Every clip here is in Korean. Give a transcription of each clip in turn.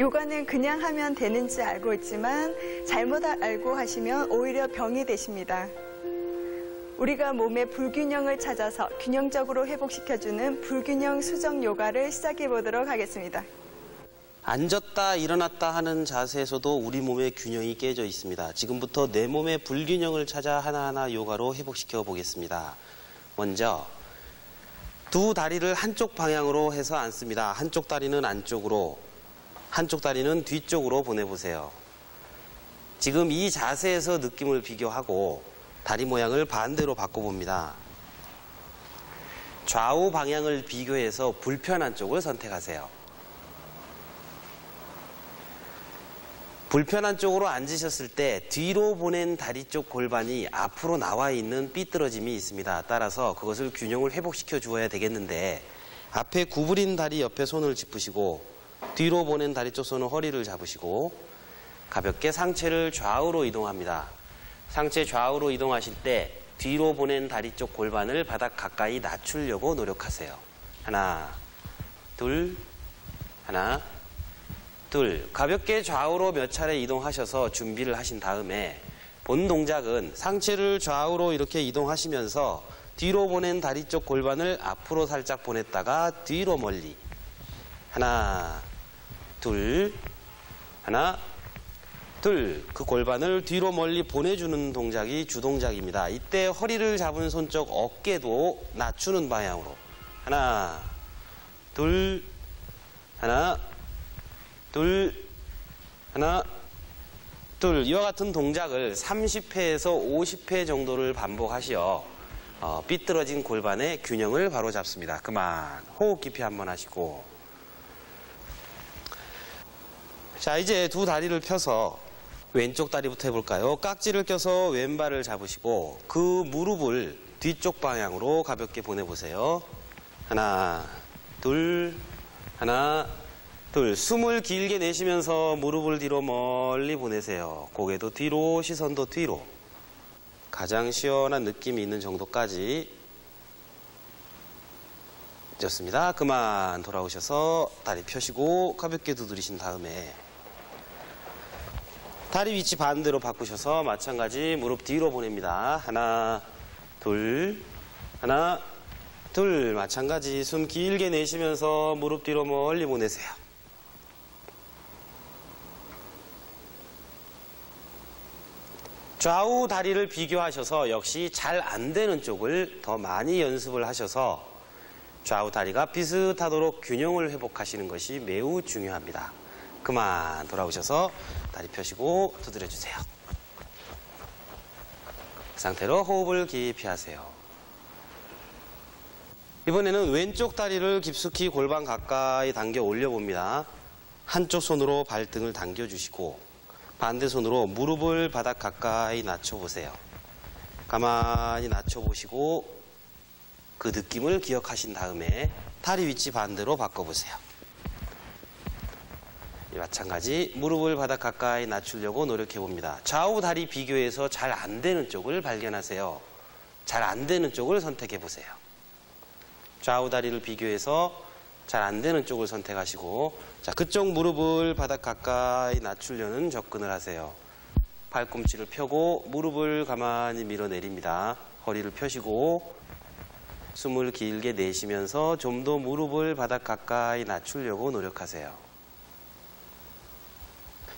요가는 그냥 하면 되는지 알고 있지만 잘못 알고 하시면 오히려 병이 되십니다. 우리가 몸의 불균형을 찾아서 균형적으로 회복시켜주는 불균형 수정 요가를 시작해 보도록 하겠습니다. 앉았다 일어났다 하는 자세에서도 우리 몸의 균형이 깨져 있습니다. 지금부터 내 몸의 불균형을 찾아 하나하나 요가로 회복시켜 보겠습니다. 먼저 두 다리를 한쪽 방향으로 해서 앉습니다. 한쪽 다리는 안쪽으로, 한쪽 다리는 뒤쪽으로 보내보세요. 지금 이 자세에서 느낌을 비교하고 다리 모양을 반대로 바꿔봅니다. 좌우 방향을 비교해서 불편한 쪽을 선택하세요. 불편한 쪽으로 앉으셨을 때 뒤로 보낸 다리 쪽 골반이 앞으로 나와 있는 삐뚤어짐이 있습니다. 따라서 그것을 균형을 회복시켜 주어야 되겠는데 앞에 구부린 다리 옆에 손을 짚으시고 뒤로 보낸 다리 쪽 손은 허리를 잡으시고 가볍게 상체를 좌우로 이동합니다. 상체 좌우로 이동하실 때 뒤로 보낸 다리 쪽 골반을 바닥 가까이 낮추려고 노력하세요. 하나, 둘, 하나, 둘, 가볍게 좌우로 몇 차례 이동하셔서 준비를 하신 다음에 본 동작은 상체를 좌우로 이렇게 이동하시면서 뒤로 보낸 다리 쪽 골반을 앞으로 살짝 보냈다가 뒤로 멀리. 하나, 둘, 하나, 둘. 그 골반을 뒤로 멀리 보내주는 동작이 주동작입니다. 이때 허리를 잡은 손쪽 어깨도 낮추는 방향으로. 하나, 둘, 하나, 둘, 하나, 둘. 이와 같은 동작을 30회에서 50회 정도를 반복하시어 어, 삐뚤어진 골반의 균형을 바로 잡습니다. 그만. 호흡 깊이 한번 하시고. 자, 이제 두 다리를 펴서 왼쪽 다리부터 해볼까요? 깍지를 껴서 왼발을 잡으시고 그 무릎을 뒤쪽 방향으로 가볍게 보내보세요. 하나, 둘, 하나, 둘. 숨을 길게 내쉬면서 무릎을 뒤로 멀리 보내세요. 고개도 뒤로, 시선도 뒤로. 가장 시원한 느낌이 있는 정도까지. 좋습니다. 그만 돌아오셔서 다리 펴시고 가볍게 두드리신 다음에 다리 위치 반대로 바꾸셔서 마찬가지 무릎 뒤로 보냅니다. 하나, 둘, 하나, 둘. 마찬가지 숨 길게 내쉬면서 무릎 뒤로 멀리 보내세요. 좌우 다리를 비교하셔서 역시 잘 안 되는 쪽을 더 많이 연습을 하셔서 좌우 다리가 비슷하도록 균형을 회복하시는 것이 매우 중요합니다. 그만 돌아오셔서 다리 펴시고 두드려 주세요. 그 상태로 호흡을 깊이 하세요. 이번에는 왼쪽 다리를 깊숙이 골반 가까이 당겨 올려봅니다. 한쪽 손으로 발등을 당겨주시고 반대 손으로 무릎을 바닥 가까이 낮춰보세요. 가만히 낮춰보시고 그 느낌을 기억하신 다음에 다리 위치 반대로 바꿔보세요. 마찬가지 무릎을 바닥 가까이 낮추려고 노력해 봅니다. 좌우 다리 비교해서 잘 안 되는 쪽을 발견하세요. 잘 안 되는 쪽을 선택해 보세요. 좌우 다리를 비교해서 잘 안 되는 쪽을 선택하시고 자 그쪽 무릎을 바닥 가까이 낮추려는 접근을 하세요. 발꿈치를 펴고 무릎을 가만히 밀어내립니다. 허리를 펴시고 숨을 길게 내쉬면서 좀 더 무릎을 바닥 가까이 낮추려고 노력하세요.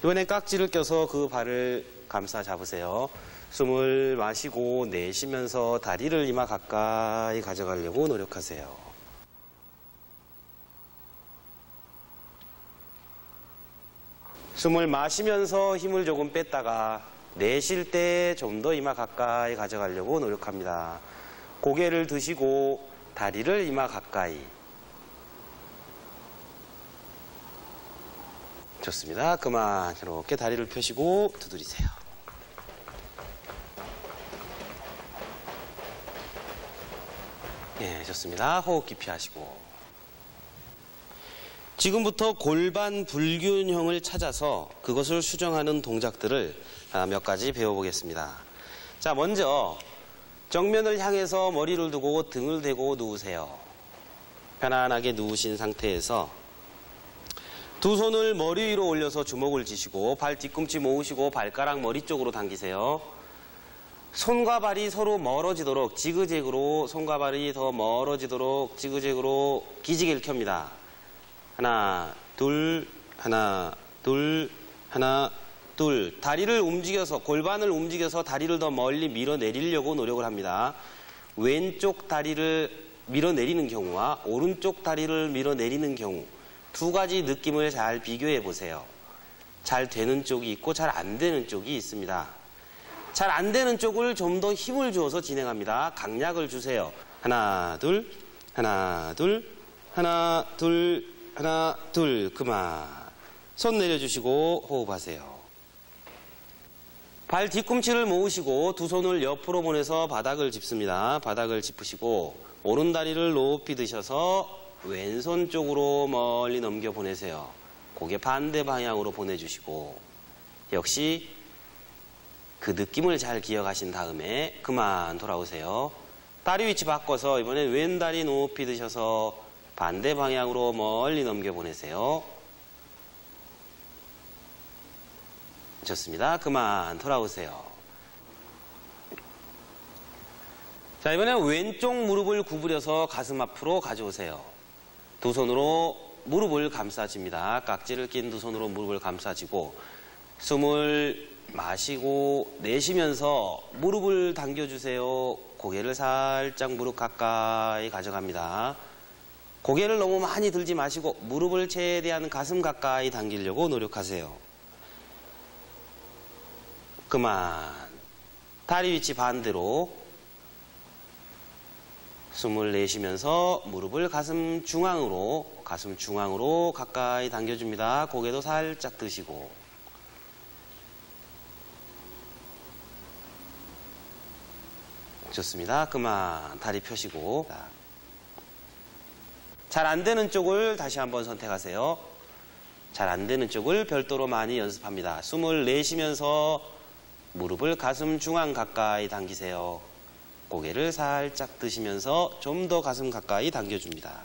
이번엔 깍지를 껴서 그 발을 감싸 잡으세요. 숨을 마시고 내쉬면서 다리를 이마 가까이 가져가려고 노력하세요. 숨을 마시면서 힘을 조금 뺐다가 내쉴 때 좀 더 이마 가까이 가져가려고 노력합니다. 고개를 드시고 다리를 이마 가까이 좋습니다. 그만 이렇게 다리를 펴시고 두드리세요. 예, 좋습니다. 호흡 깊이 하시고. 지금부터 골반 불균형을 찾아서 그것을 수정하는 동작들을 아, 몇 가지 배워보겠습니다. 자, 먼저 정면을 향해서 머리를 두고 등을 대고 누우세요. 편안하게 누우신 상태에서 두 손을 머리 위로 올려서 주먹을 쥐시고 발 뒤꿈치 모으시고 발가락 머리 쪽으로 당기세요. 손과 발이 서로 멀어지도록 지그재그로 손과 발이 더 멀어지도록 지그재그로 기지개를 켭니다. 하나, 둘, 하나, 둘, 하나, 둘. 다리를 움직여서 골반을 움직여서 다리를 더 멀리 밀어내리려고 노력을 합니다. 왼쪽 다리를 밀어내리는 경우와 오른쪽 다리를 밀어내리는 경우 두 가지 느낌을 잘 비교해 보세요. 잘 되는 쪽이 있고 잘 안 되는 쪽이 있습니다. 잘 안 되는 쪽을 좀 더 힘을 주어서 진행합니다. 강약을 주세요. 하나, 둘, 하나, 둘, 하나, 둘, 하나, 둘, 그만. 손 내려주시고 호흡하세요. 발 뒤꿈치를 모으시고 두 손을 옆으로 보내서 바닥을 짚습니다. 바닥을 짚으시고 오른 다리를 높이 드셔서 왼손 쪽으로 멀리 넘겨 보내세요. 고개 반대 방향으로 보내주시고 역시 그 느낌을 잘 기억하신 다음에 그만 돌아오세요. 다리 위치 바꿔서 이번엔 왼다리 높이 드셔서 반대 방향으로 멀리 넘겨 보내세요. 좋습니다. 그만 돌아오세요. 자, 이번엔 왼쪽 무릎을 구부려서 가슴 앞으로 가져오세요. 두 손으로 무릎을 감싸집니다. 깍지를 낀 두 손으로 무릎을 감싸지고 숨을 마시고 내쉬면서 무릎을 당겨주세요. 고개를 살짝 무릎 가까이 가져갑니다. 고개를 너무 많이 들지 마시고 무릎을 최대한 가슴 가까이 당기려고 노력하세요. 그만. 다리 위치 반대로 숨을 내쉬면서 무릎을 가슴 중앙으로 가슴 중앙으로 가까이 당겨줍니다. 고개도 살짝 드시고 좋습니다. 그만 다리 펴시고 잘 안 되는 쪽을 다시 한번 선택하세요. 잘 안 되는 쪽을 별도로 많이 연습합니다. 숨을 내쉬면서 무릎을 가슴 중앙 가까이 당기세요. 고개를 살짝 드시면서 좀 더 가슴 가까이 당겨줍니다.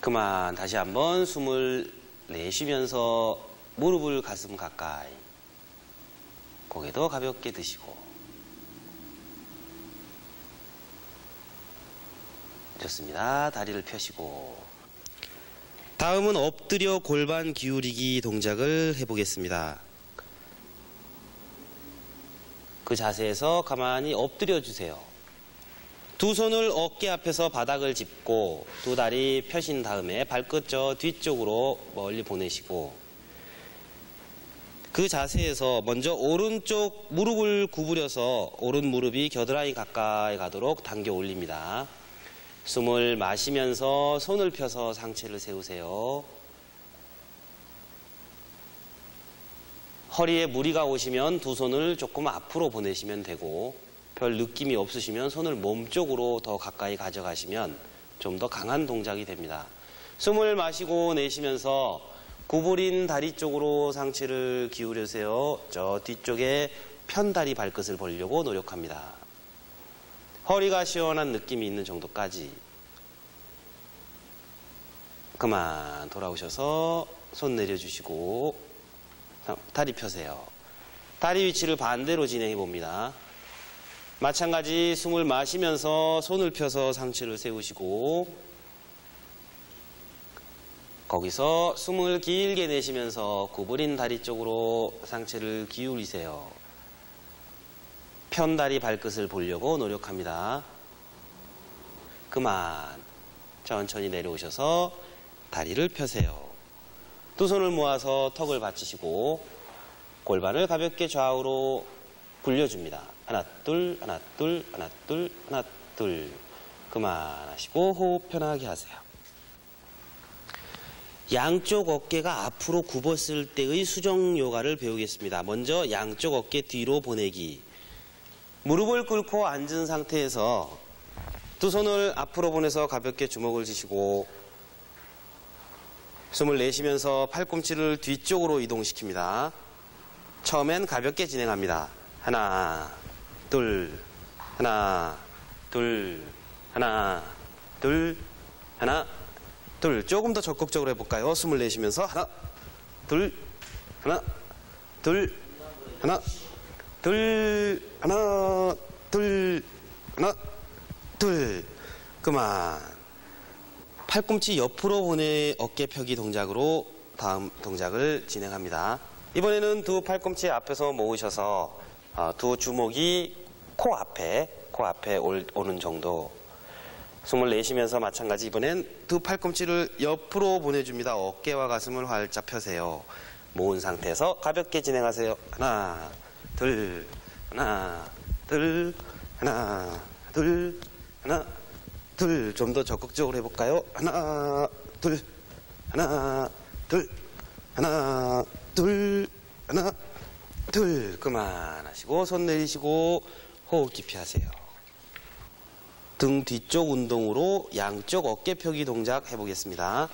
그만 다시 한번 숨을 내쉬면서 무릎을 가슴 가까이 고개도 가볍게 드시고 좋습니다. 다리를 펴시고 다음은 엎드려 골반 기울이기 동작을 해보겠습니다. 그 자세에서 가만히 엎드려 주세요. 두 손을 어깨 앞에서 바닥을 짚고 두 다리 펴신 다음에 발끝 저 뒤쪽으로 멀리 보내시고 그 자세에서 먼저 오른쪽 무릎을 구부려서 오른 무릎이 겨드랑이 가까이 가도록 당겨 올립니다. 숨을 마시면서 손을 펴서 상체를 세우세요. 허리에 무리가 오시면 두 손을 조금 앞으로 보내시면 되고 별 느낌이 없으시면 손을 몸쪽으로 더 가까이 가져가시면 좀 더 강한 동작이 됩니다. 숨을 마시고 내쉬면서 구부린 다리 쪽으로 상체를 기울여세요. 저 뒤쪽에 편다리 발끝을 벌려고 노력합니다. 허리가 시원한 느낌이 있는 정도까지. 그만 돌아오셔서 손 내려주시고 다리 펴세요. 다리 위치를 반대로 진행해 봅니다. 마찬가지 숨을 마시면서 손을 펴서 상체를 세우시고 거기서 숨을 길게 내쉬면서 구부린 다리 쪽으로 상체를 기울이세요. 편 다리 발끝을 보려고 노력합니다. 그만. 천천히 내려오셔서 다리를 펴세요. 두 손을 모아서 턱을 받치시고 골반을 가볍게 좌우로 굴려줍니다. 하나, 둘, 하나, 둘, 하나, 둘, 하나, 둘. 그만하시고 호흡 편하게 하세요. 양쪽 어깨가 앞으로 굽었을 때의 수정 요가를 배우겠습니다. 먼저 양쪽 어깨 뒤로 보내기. 무릎을 꿇고 앉은 상태에서 두 손을 앞으로 보내서 가볍게 주먹을 쥐시고 숨을 내쉬면서 팔꿈치를 뒤쪽으로 이동시킵니다. 처음엔 가볍게 진행합니다. 하나, 둘, 하나, 둘, 하나, 둘, 하나, 둘. 조금 더 적극적으로 해볼까요? 숨을 내쉬면서 하나, 둘, 하나, 둘, 하나, 둘, 하나, 둘, 하나, 둘. 그만. 팔꿈치 옆으로 보내 어깨 펴기 동작으로 다음 동작을 진행합니다. 이번에는 두 팔꿈치 앞에서 모으셔서 어, 두 주먹이 코 앞에, 코 앞에 올, 오는 정도. 숨을 내쉬면서 마찬가지 이번엔 두 팔꿈치를 옆으로 보내줍니다. 어깨와 가슴을 활짝 펴세요. 모은 상태에서 가볍게 진행하세요. 하나, 둘, 하나, 둘, 하나, 둘, 하나, 둘. 좀 더 적극적으로 해볼까요? 하나, 둘, 하나, 둘, 하나, 둘, 하나, 둘. 그만하시고 손 내리시고 호흡 깊이 하세요. 등 뒤쪽 운동으로 양쪽 어깨 펴기 동작 해보겠습니다.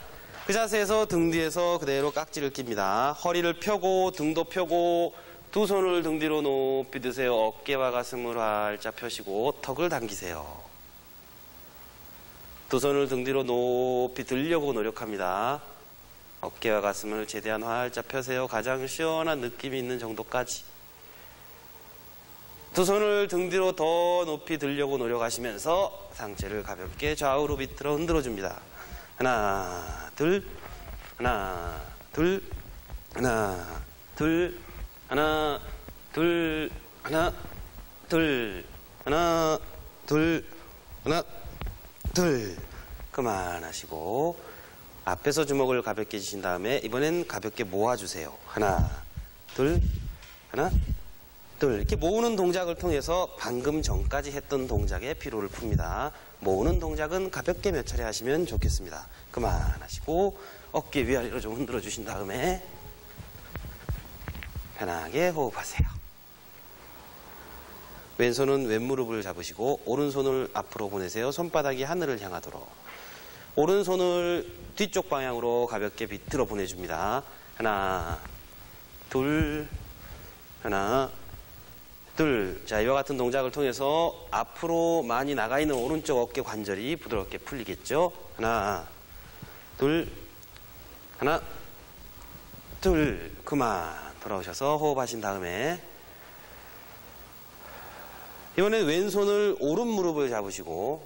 그 자세에서 등 뒤에서 그대로 깍지를 낍니다. 허리를 펴고 등도 펴고 두 손을 등 뒤로 높이 드세요. 어깨와 가슴을 활짝 펴시고 턱을 당기세요. 두 손을 등 뒤로 높이 들려고 노력합니다. 어깨와 가슴을 최대한 활짝 펴세요. 가장 시원한 느낌이 있는 정도까지. 두 손을 등 뒤로 더 높이 들려고 노력하시면서 상체를 가볍게 좌우로 밑으로 흔들어 줍니다. 하나, 둘, 하나, 둘, 하나, 둘, 하나, 둘, 하나, 둘, 하나, 둘, 하나, 둘. 그만하시고 앞에서 주먹을 가볍게 쥐신 다음에 이번엔 가볍게 모아주세요. 하나, 둘, 하나, 둘. 이렇게 모으는 동작을 통해서 방금 전까지 했던 동작의 피로를 풉니다. 모으는 동작은 가볍게 몇 차례 하시면 좋겠습니다. 그만하시고 어깨 위아래로 좀 흔들어 주신 다음에 편하게 호흡하세요. 왼손은 왼무릎을 잡으시고 오른손을 앞으로 보내세요. 손바닥이 하늘을 향하도록. 오른손을 뒤쪽 방향으로 가볍게 비틀어 보내줍니다. 하나, 둘, 하나, 둘. 자, 이와 같은 동작을 통해서 앞으로 많이 나가 있는 오른쪽 어깨 관절이 부드럽게 풀리겠죠? 하나, 둘, 하나, 둘. 그만. 돌아오셔서 호흡하신 다음에 이번엔 왼손을 오른 무릎을 잡으시고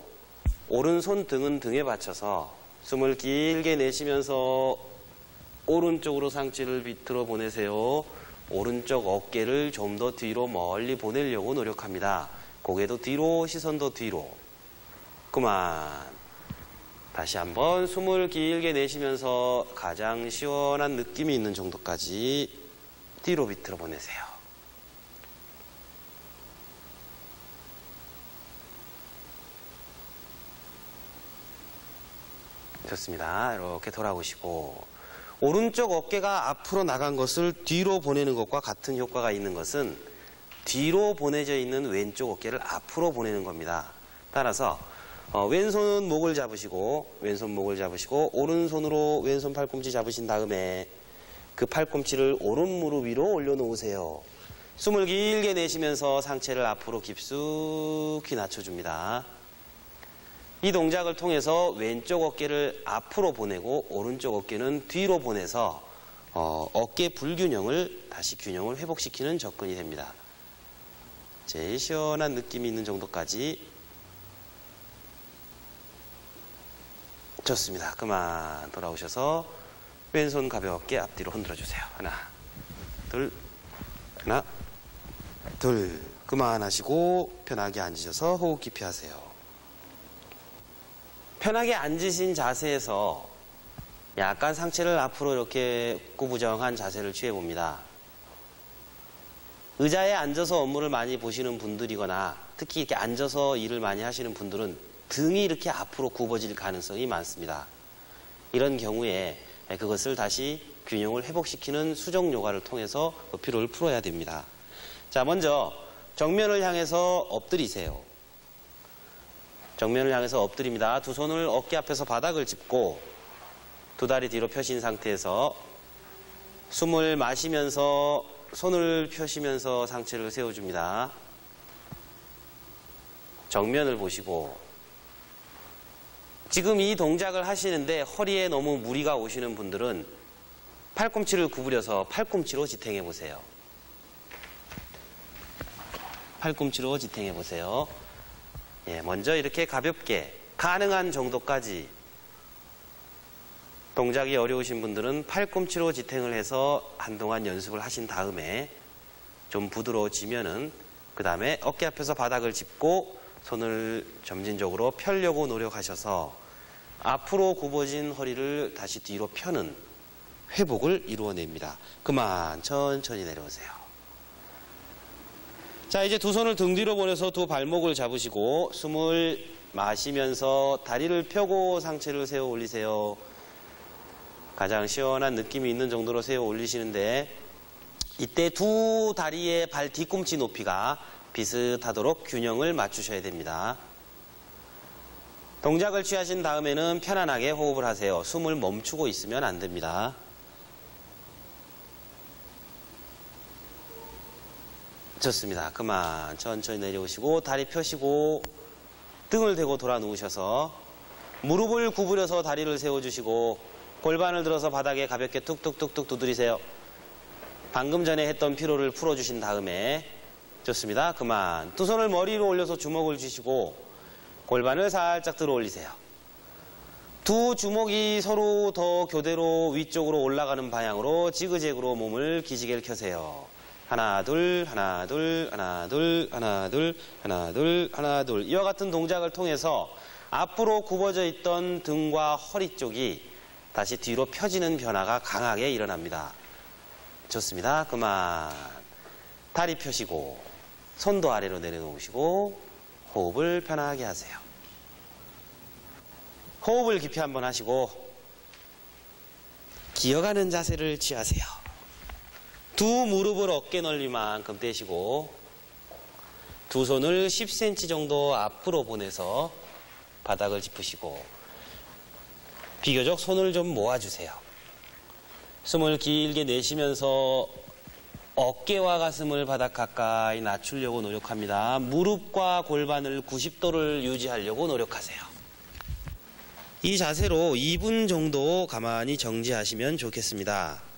오른손 등은 등에 받쳐서 숨을 길게 내쉬면서 오른쪽으로 상체를 비틀어 보내세요. 오른쪽 어깨를 좀 더 뒤로 멀리 보내려고 노력합니다. 고개도 뒤로, 시선도 뒤로. 그만. 다시 한번 숨을 길게 내쉬면서 가장 시원한 느낌이 있는 정도까지 뒤로 비틀어 보내세요. 좋습니다. 이렇게 돌아오시고 오른쪽 어깨가 앞으로 나간 것을 뒤로 보내는 것과 같은 효과가 있는 것은 뒤로 보내져 있는 왼쪽 어깨를 앞으로 보내는 겁니다. 따라서 어, 왼손은 목을 잡으시고 왼손 목을 잡으시고 오른손으로 왼손 팔꿈치 잡으신 다음에 그 팔꿈치를 오른 무릎 위로 올려놓으세요. 숨을 길게 내쉬면서 상체를 앞으로 깊숙이 낮춰줍니다. 이 동작을 통해서 왼쪽 어깨를 앞으로 보내고 오른쪽 어깨는 뒤로 보내서 어, 어깨 불균형을 다시 균형을 회복시키는 접근이 됩니다. 제일 시원한 느낌이 있는 정도까지 좋습니다. 그만 돌아오셔서 왼손 가볍게 앞뒤로 흔들어 주세요. 하나, 둘, 하나, 둘. 그만 하시고 편하게 앉으셔서 호흡 깊이 하세요. 편하게 앉으신 자세에서 약간 상체를 앞으로 이렇게 구부정한 자세를 취해 봅니다. 의자에 앉아서 업무를 많이 보시는 분들이거나 특히 이렇게 앉아서 일을 많이 하시는 분들은 등이 이렇게 앞으로 굽어질 가능성이 많습니다. 이런 경우에 그것을 다시 균형을 회복시키는 수정 요가를 통해서 그 피로를 풀어야 됩니다. 자, 먼저 정면을 향해서 엎드리세요. 정면을 향해서 엎드립니다. 두 손을 어깨 앞에서 바닥을 짚고 두 다리 뒤로 펴신 상태에서 숨을 마시면서 손을 펴시면서 상체를 세워줍니다. 정면을 보시고 지금 이 동작을 하시는데 허리에 너무 무리가 오시는 분들은 팔꿈치를 구부려서 팔꿈치로 지탱해 보세요. 팔꿈치로 지탱해 보세요. 예, 먼저 이렇게 가볍게 가능한 정도까지 동작이 어려우신 분들은 팔꿈치로 지탱을 해서 한동안 연습을 하신 다음에 좀 부드러워지면은 그 다음에 어깨 앞에서 바닥을 짚고 손을 점진적으로 펴려고 노력하셔서 앞으로 굽어진 허리를 다시 뒤로 펴는 회복을 이루어냅니다. 그만 천천히 내려오세요. 자, 이제 두 손을 등 뒤로 보내서 두 발목을 잡으시고 숨을 마시면서 다리를 펴고 상체를 세워 올리세요. 가장 시원한 느낌이 있는 정도로 세워 올리시는데 이때 두 다리의 발 뒤꿈치 높이가 비슷하도록 균형을 맞추셔야 됩니다. 동작을 취하신 다음에는 편안하게 호흡을 하세요. 숨을 멈추고 있으면 안 됩니다. 좋습니다. 그만 천천히 내려오시고 다리 펴시고 등을 대고 돌아 누우셔서 무릎을 구부려서 다리를 세워주시고 골반을 들어서 바닥에 가볍게 툭툭툭툭 두드리세요. 방금 전에 했던 피로를 풀어주신 다음에 좋습니다. 그만 두 손을 머리로 올려서 주먹을 쥐시고 골반을 살짝 들어 올리세요. 두 주먹이 서로 더 교대로 위쪽으로 올라가는 방향으로 지그재그로 몸을 기지개를 켜세요. 하나 둘 하나 둘 하나 둘 하나 둘 하나 둘 하나 둘 이와 같은 동작을 통해서 앞으로 굽어져 있던 등과 허리 쪽이 다시 뒤로 펴지는 변화가 강하게 일어납니다. 좋습니다. 그만 다리 펴시고 손도 아래로 내려놓으시고 호흡을 편하게 하세요. 호흡을 깊이 한번 하시고 기어가는 자세를 취하세요. 두 무릎을 어깨 넓이만큼 떼시고 두 손을 10cm 정도 앞으로 보내서 바닥을 짚으시고 비교적 손을 좀 모아주세요. 숨을 길게 내쉬면서 어깨와 가슴을 바닥 가까이 낮추려고 노력합니다. 무릎과 골반을 90도를 유지하려고 노력하세요. 이 자세로 2분 정도 가만히 정지하시면 좋겠습니다.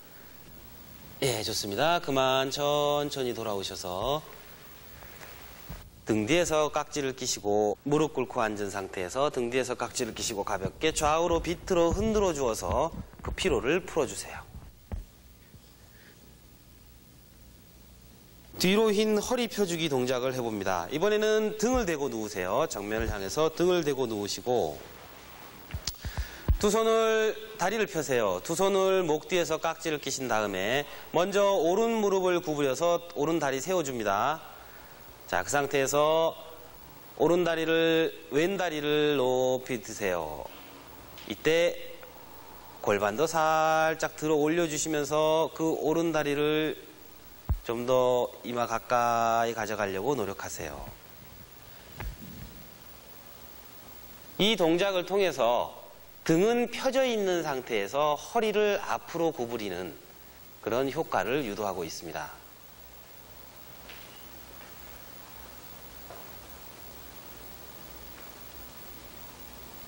예, 좋습니다. 그만 천천히 돌아오셔서 등 뒤에서 깍지를 끼시고 무릎 꿇고 앉은 상태에서 등 뒤에서 깍지를 끼시고 가볍게 좌우로 비틀어 흔들어 주어서 그 피로를 풀어주세요. 뒤로 흰 허리 펴주기 동작을 해봅니다. 이번에는 등을 대고 누우세요. 정면을 향해서 등을 대고 누우시고 두 손을 다리를 펴세요. 두 손을 목 뒤에서 깍지를 끼신 다음에 먼저 오른 무릎을 구부려서 오른 다리 세워줍니다. 자, 그 상태에서 오른 다리를 왼 다리를 높이 드세요. 이때 골반도 살짝 들어 올려주시면서 그 오른 다리를 좀 더 이마 가까이 가져가려고 노력하세요. 이 동작을 통해서 등은 펴져 있는 상태에서 허리를 앞으로 구부리는 그런 효과를 유도하고 있습니다.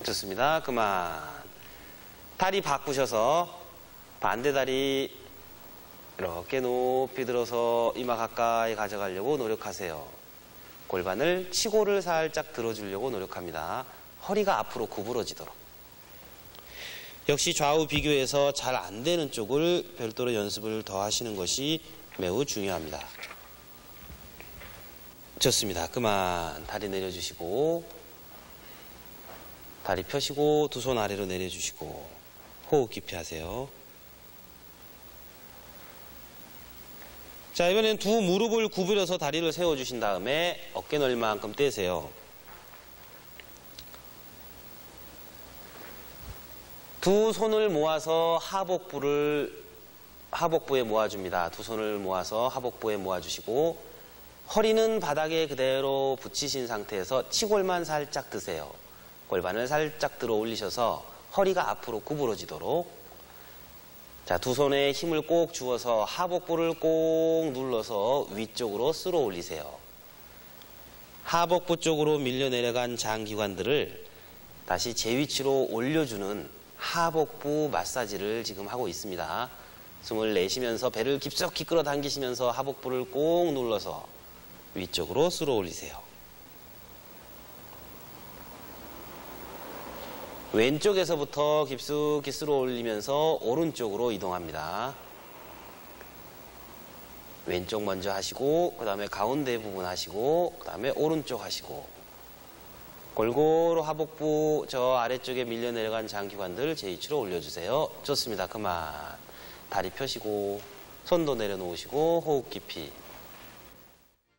좋습니다. 그만. 다리 바꾸셔서 반대 다리 이렇게 높이 들어서 이마 가까이 가져가려고 노력하세요. 골반을 치고를 살짝 들어주려고 노력합니다. 허리가 앞으로 구부러지도록. 역시 좌우 비교해서 잘 안 되는 쪽을 별도로 연습을 더 하시는 것이 매우 중요합니다. 좋습니다. 그만 다리 내려주시고 다리 펴시고 두 손 아래로 내려주시고 호흡 깊이 하세요. 자, 이번엔 두 무릎을 구부려서 다리를 세워주신 다음에 어깨 넓이만큼 떼세요. 두 손을 모아서 하복부를 하복부에 모아줍니다. 두 손을 모아서 하복부에 모아주시고 허리는 바닥에 그대로 붙이신 상태에서 치골만 살짝 드세요. 골반을 살짝 들어 올리셔서 허리가 앞으로 구부러지도록 자, 두 손에 힘을 꼭 주어서 하복부를 꼭 눌러서 위쪽으로 쓸어 올리세요. 하복부 쪽으로 밀려 내려간 장기관들을 다시 제 위치로 올려주는 하복부 마사지를 지금 하고 있습니다. 숨을 내쉬면서 배를 깊숙이 끌어당기시면서 하복부를 꼭 눌러서 위쪽으로 쓸어 올리세요. 왼쪽에서부터 깊숙이 쓸어 올리면서 오른쪽으로 이동합니다. 왼쪽 먼저 하시고 그 다음에 가운데 부분 하시고 그 다음에 오른쪽 하시고 골고루 하복부 저 아래쪽에 밀려 내려간 장기관들 제 위치로 올려주세요. 좋습니다. 그만 다리 펴시고 손도 내려놓으시고 호흡 깊이